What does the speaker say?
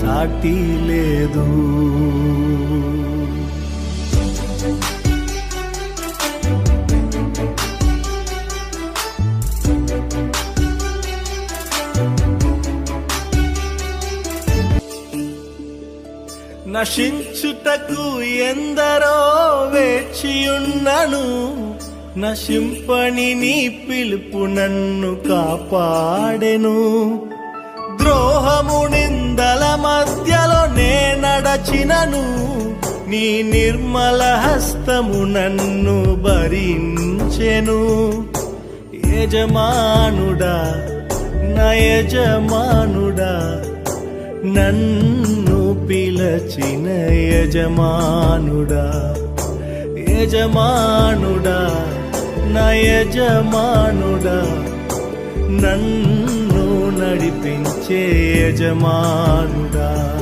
సాటి లేదు. నశించుటకు ఎందరో వేచియున్నను నశింపని నీ పిలుపు నన్ను కాపాడెను. ద్రోహము నిందల మధ్యలో నే నడచినను నీ నిర్మల హస్తము నన్ను భరించెను. యజమానుడా నయజమానుడా నన్ను పిలచిన యజమానుడా. యజమానుడా నయజమానుడా నన్ను నడిపించే యజమానుడా.